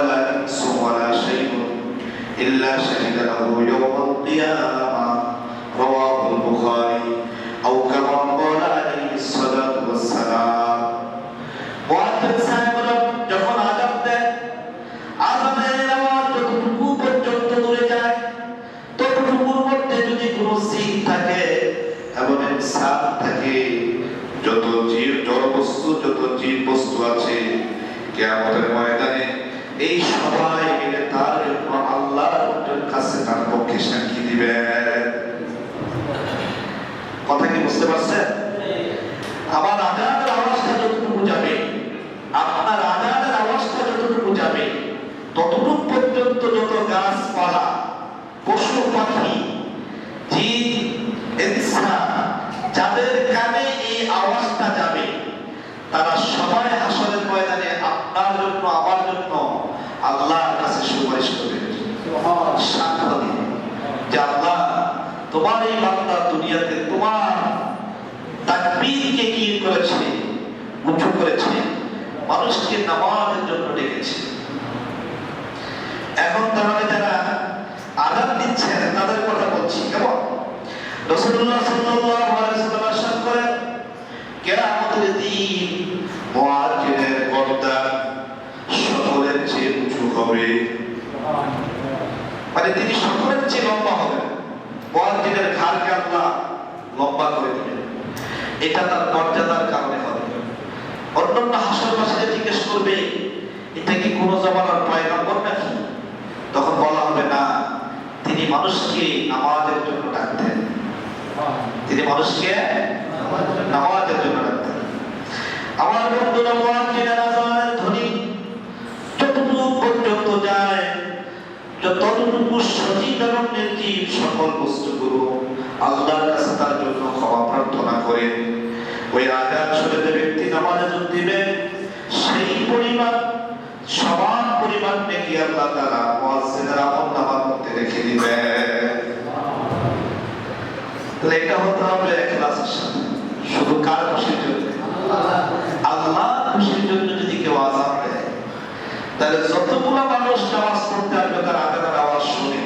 المسجد جن ولا إنس ولا شيء إلا شهد له يوم القيامة رواه البخاري أو كما قال عليه الصلاة والسلام মুআদ্দিন সাহেবরা যখন আযান দেন আযানের আওয়াজ যতটুকু পর্যন্ত দূরে যায় ততটুকুর মধ্যে যদি কোনো সিন থাকে এবং ইনসান থাকে যত জীব জড় বস্তু যত জীব বস্তু আছে কিয়ামতের ময়দানে এই সবাই মিলে তার জন্য আল্লাহর কাছে তার পক্ষে সাক্ষী দিবেন কথা কি বুঝতে পারছেন? আবার আজানের আওয়াজটা যতটুকু যাবে আপনার আজানের আওয়াজটা যতটুকু যাবে ততটুকু পর্যন্ত যত গাছপালা পশু পাখি জিন ইনসান যাদের কানে এই আওয়াজটা যাবে তারা সবাই হাসরের ময়দানে আপনার জন্য আমার জন্য আল্লাহর কাছে সুপারিশ করবে মহৎ সাক্ষ্য যে তোমার এই বান্দা দুনিয়াতে তোমার তাকবীরকে কি করেছে, উঁচু করেছে, মানুষকে নামাজের জন্য ডেকেছে। এখন তাহলে যারা আজাদ দিচ্ছেন, তাদের কথা বলছি, কেমন? রসুল্লাহ সাল্লাল্লাহু আলাইহি ওয়াসাল্লাম করেন, কিয়ামতের দিন মুয়াজ্জিনের পর্দা সকলের চেয়ে উঁচু হবে। মানে তিনি সকলের চেয়ে লম্বা হবেন। মুআজ্জিনের ঘাড়কে আল্লাহ লম্বা করে দিবেন এটা তার মর্যাদার কারণে হবে। অন্যান্য হাসরবাসীরা জিজ্ঞেস করবে, এটা কি কোনো জমানার পয়গাম্বর নাকি? তখন বলা হবে, না, তিনি মানুষকে নামাজের জন্য ডাকতেন। তিনি মানুষকে নামাজের জন্য ডাকতেন। আমার বন্ধুরা মুয়াজ্জিনের যতটুকু সজীব এবং নির্জীব সকল বস্তুগুলো আল্লাহর কাছে তার জন্য ক্ষমা প্রার্থনা করে। ওই আজান শুনে ব্যক্তি নামাজে যোগ দিবে, সেই পরিমাণ, সমান পরিমাণ নেকি আল্লাহ তাআলা মুয়াজ্জিনের আমল নামার মধ্যে রেখে দিবে। তাহলে এটা হতে হবে ইখলাসের সাথে শুধু কার খুশির জন্য? আল্লাহ খুশির জন্য যদি কেউ আজান দেয়, তাহলে যতগুলা মানুষ নামাজ পড়তে আসবে তার আজানের আওয়াজ শুনে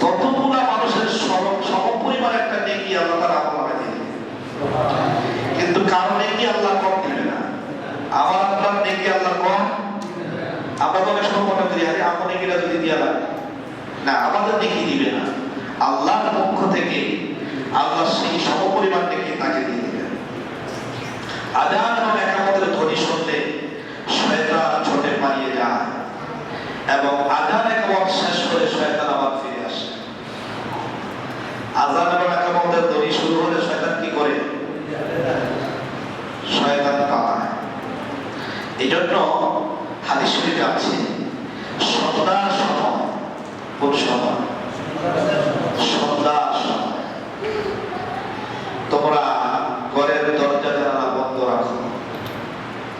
ততগুলা মানুষের সম সম পরিমাণ একটা নেকি আল্লাহ নামে দিয়ে। কিন্তু আল্লাহ কম দিবে না। আমার আপনার নেকি আল্লাহ কম। আরে আমার নেকিটা যদি দিয়া লাগে না আমাদের দিবে না। আল্লাহর পক্ষ থেকে আল্লাহ সেই সম পরিমাণ নেকি তাকে দিয়ে এবং একামতের ধ্বনি শুনলে শয়তান ছোটে পালিয়ে যায়। এবং আজান একামত শেষ করে শয়তান আবার ফিরে আসে আজান এবং একামতের ধ্বনি শুরু হলে শয়তান কি করে? শয়তান পালায়। এই জন্য হাদিস শরীফে আছে সদা সময় কোন সময় সন্ধ্যার সময় তোমরা ঘরের দরজা জানালা বন্ধ রাখো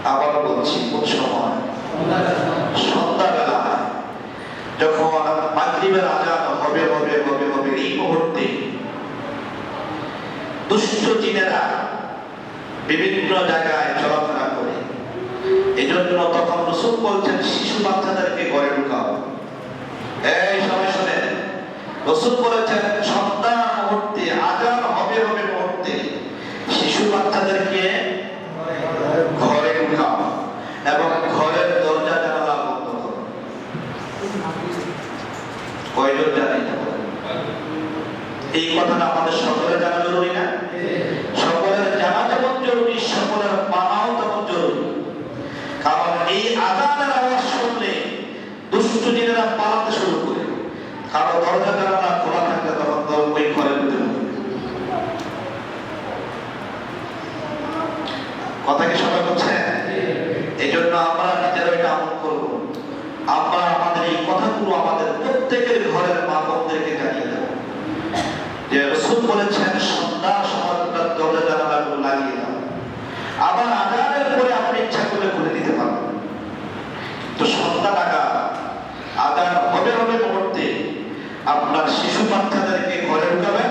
আবার বলছি কোন সময় সন্ধ্যাবেলা যখন মাগরিবের আজান হবে হবে হবে হবে এই মুহূর্তে দুষ্ট বিভিন্ন জায়গায় চলাফেরা করে। এই জন্য তখন রসুল বলছেন, শিশু বাচ্চাদেরকে ঘরে ঢুকাও। এই সময় শুনে রসুল বলেছেন, সন্তান মুহূর্তে, আজান হবে হবে মুহূর্তে শিশু বাচ্চাদেরকে ঘরে ঢুকাও এবং ঘরের দরজা জানালা বন্ধ করো। কয়জন জানি এই কথাটা আমাদের সকলে জানা জরুরি না সকলের জানা যেমন জরুরি সকলের মানাও তেমন জরুরি কারণ এই আজানের আওয়াজ শুনলে দুষ্ট জিনেরা পালাতে শুরু করে, কারও দরজা জানালা খোলা থাকলে তখন তো ওই ঘরের ভিতরে। কথা কি সবাই বলছে? এই জন্য আমরা নিজেরা এটা আমল করব। আমরা আমাদের এই কথাগুলো আমাদের প্রত্যেকের ঘরের মা বোনদেরকে জানিয়ে দেব। যে রসুল বলেছেন সন্ধ্যার সময় তার দরজা জানালাগুলো লাগিয়ে দাও। আবার আজানের পরে আপনি ইচ্ছা করলে খুলে দিতে পারবেন। তো সন্ধ্যা লাগা আজান হবে হবে মুহূর্তে আপনার শিশু বাচ্চাদেরকে ঘরে ঢুকাবেন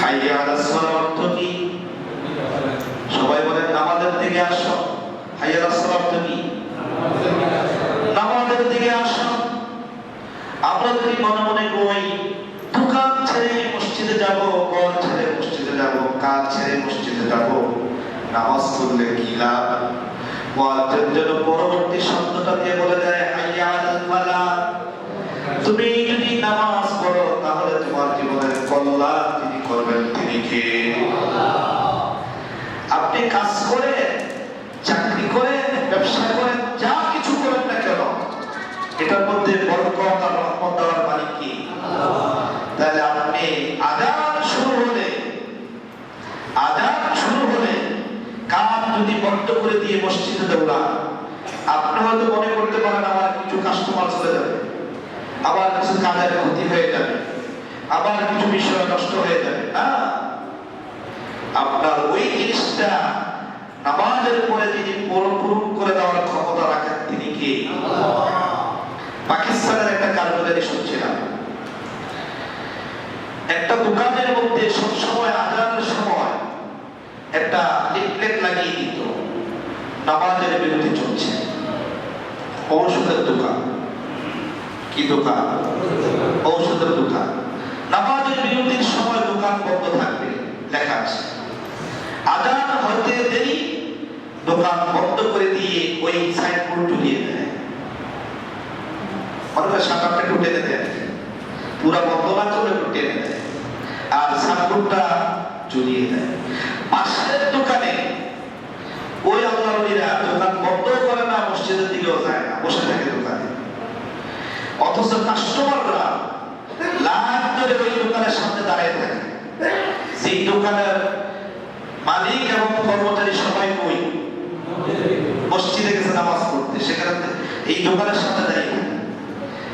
হাইয়া আসো। আমরা যদি মনে মনে কই দোকান ছেড়ে মসজিদে যাব, ঘর ছেড়ে মসজিদে যাব, কাজ ছেড়ে মসজিদে যাব, নামাজ পড়লে কি লাভ? যেন পরবর্তী শব্দটা দিয়ে বলে দেয় হাইয়া আলাল ফালাহ তুমি যদি নামাজ পড়ো তাহলে তোমার জীবনের কল্যাণ তিনি করবেন তিনি কে আপনি কাজ করে চাকরি করে ব্যবসা করেন যা কিছু করেন না কেন এটার মধ্যে বরকত আর রহমত দেওয়ার মালিক কি আজান শুরু হলে আজান শুরু হলে যদি বন্ধ করে দিয়ে মসজিদে দৌড়ান আপনি হয়তো মনে করতে পারেন আমার কিছু কাস্টমার চলে যাবে আবার কিছু কাজের ক্ষতি হয়ে যাবে আবার কিছু বিষয় নষ্ট হয়ে যাবে হ্যাঁ? আপনার ওই জিনিসটা নামাজের পরে যিনি পূরণ করে দেওয়ার ক্ষমতা রাখেন তিনি কি? পাকিস্তানের একটা দোকানের মধ্যে সবসময় আজানের সময় একটা লিফলেট লাগিয়ে দিত। নামাজের বিরতি চলছে। ঔষধের দোকান। কি দোকান? ঔষধের দোকান। নামাজের বিরতির সময় দোকান বন্ধ থাকবে, লেখা আছে। আজান হতে দেরি, দোকান বন্ধ করে দিয়ে ওই সাইনবোর্ড ঝুলিয়ে দেয়। অনেকে সাত আটটা টুটে দেয়। পুরা বন্ধ না করে টুটে দেয়। আর ঝুলিয়ে দেয়। পাশের দোকানে ওই আল্লাহর দোকান বন্ধ করে না, মসজিদের দিকেও যায় না, বসে থাকে দোকানে। অথচ কাস্টমাররা লাখ ধরে ওই দোকানের সামনে দাঁড়িয়ে থাকে। সেই দোকানের মালিক এবং কর্মচারী সবাই কই মসজিদে গেছে নামাজ পড়তে। সেখানে এই দোকানের সামনে দাঁড়িয়ে থাকে।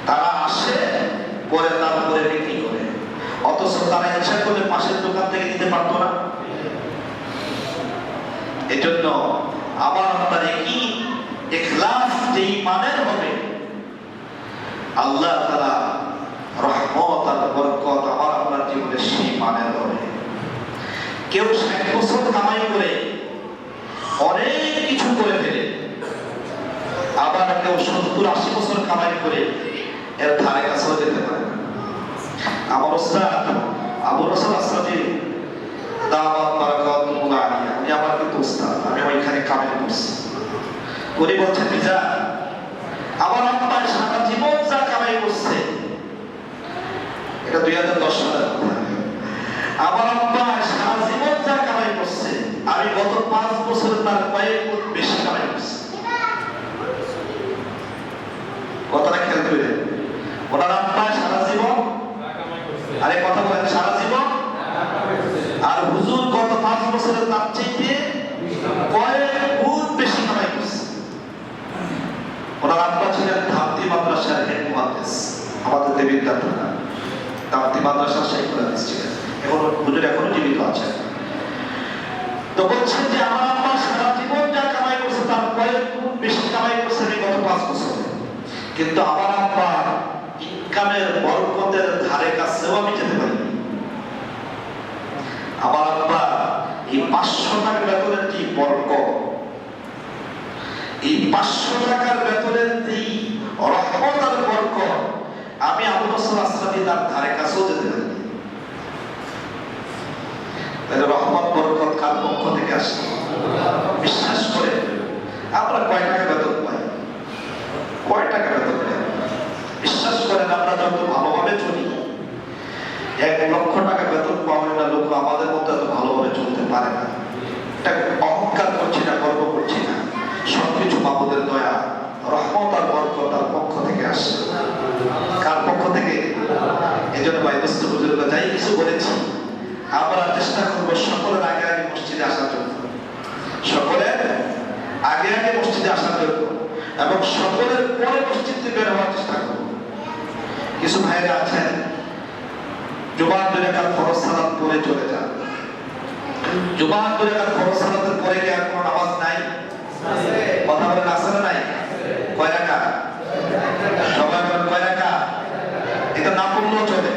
তারা আসে পরে তারপরে বিক্রি করে অথচ তারা ইচ্ছা করলে পাশের নিতে পারতো না এজন্য আবার আপনার একই ইখলাস যেই মানের হবে, আল্লাহ রহমত আর বরকত আমার আপনার জীবনে সেই মানের হবে কেউ ষাট বছর কামাই করে অনেক কিছু করে ফেলে, আবার কেউ সত্তর আশি বছর কামাই করে এর ধারে যেতে পারে। আমার ওস্তাদ রসুল আসলামী দাওয়াত বারাকাতুল্লাহ আলাইহি উনি আমার কিন্তু ওস্তাদ আমি ওইখানে কামেল করছি আমার সারা জীবন যা কামাই করছে, এটা দুই হাজার দশ সালের আমার আব্বা সারা জীবন যা কামাই করছে, আমি গত পাঁচ বছর তার কয়েক বেশি কামাই করছি কথাটা খেয়াল করে ওনার আব্বা সারা জীবন আরে কথা বলেন সারা জীবন আর হুজুর গত পাঁচ বছরে তার চাইতে কয়েক গুণ বেশি কামাই করছে ওনার আব্বা ছিলেন ধামতি মাদ্রাসার হেড মুহাদ্দিস আমাদের দেবীর ধামতি মাদ্রাসার শেখ হাদিস ছিলেন এখন হুজুর এখনও জীবিত আছেন। তো বলছেন যে আমার আব্বা সারা জীবন যা কামাই করছে তার কয়েক গুণ বেশি কামাই করছে এই গত পাঁচ বছরে। কিন্তু আমার আব্বা ইনকামের বরকতের ধারে কাছেও আমি যেতে পারিনি আমার আব্বা এই পাঁচশো টাকা বেতনের যে বরকত এই পাঁচশো টাকার বেতনের যেই রহমত আর বরকত আমি তার ধারে কাছেও যেতে পারিনি। তাহলে বরকত কার পক্ষ থেকে আসে বিশ্বাস করে আমরা কয় টাকা বেতন পাই? কয় টাকা বেতন পাই? বিশ্বাস করেন আমরা যত ভালোভাবে চলি, এক লক্ষ টাকা বেতন পাওয়া না লোক আমাদের এত ভালোভাবে চলতে পারে না। অহংকার করছি না, গর্ব করছি না। সবকিছু বাবুদের দয়া। রহমত আর বরকত তার পক্ষ থেকে আসে। কার পক্ষ থেকে? এই জন্য ভাই বুজুর্গ যাই কিছু বলেছি, আমরা চেষ্টা করব সকলের আগে আগে মসজিদে আসার জন্য। সকলের আগে আগে মসজিদে আসার জন্য এবং সকলের পরে মসজিদ থেকে বের হওয়ার চেষ্টা করব। কিছু ভাইরা আছেন, জুমার দুই ফরজ সালাত পরে চলে যান। জুমার দুই ফরজ সালাতের পরে কি আর সবাই কয় টাকা এটা না পড়লেও চলে।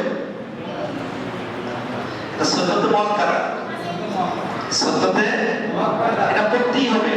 সত্যতে মত কারা? সত্যতে এটা করতেই হবে।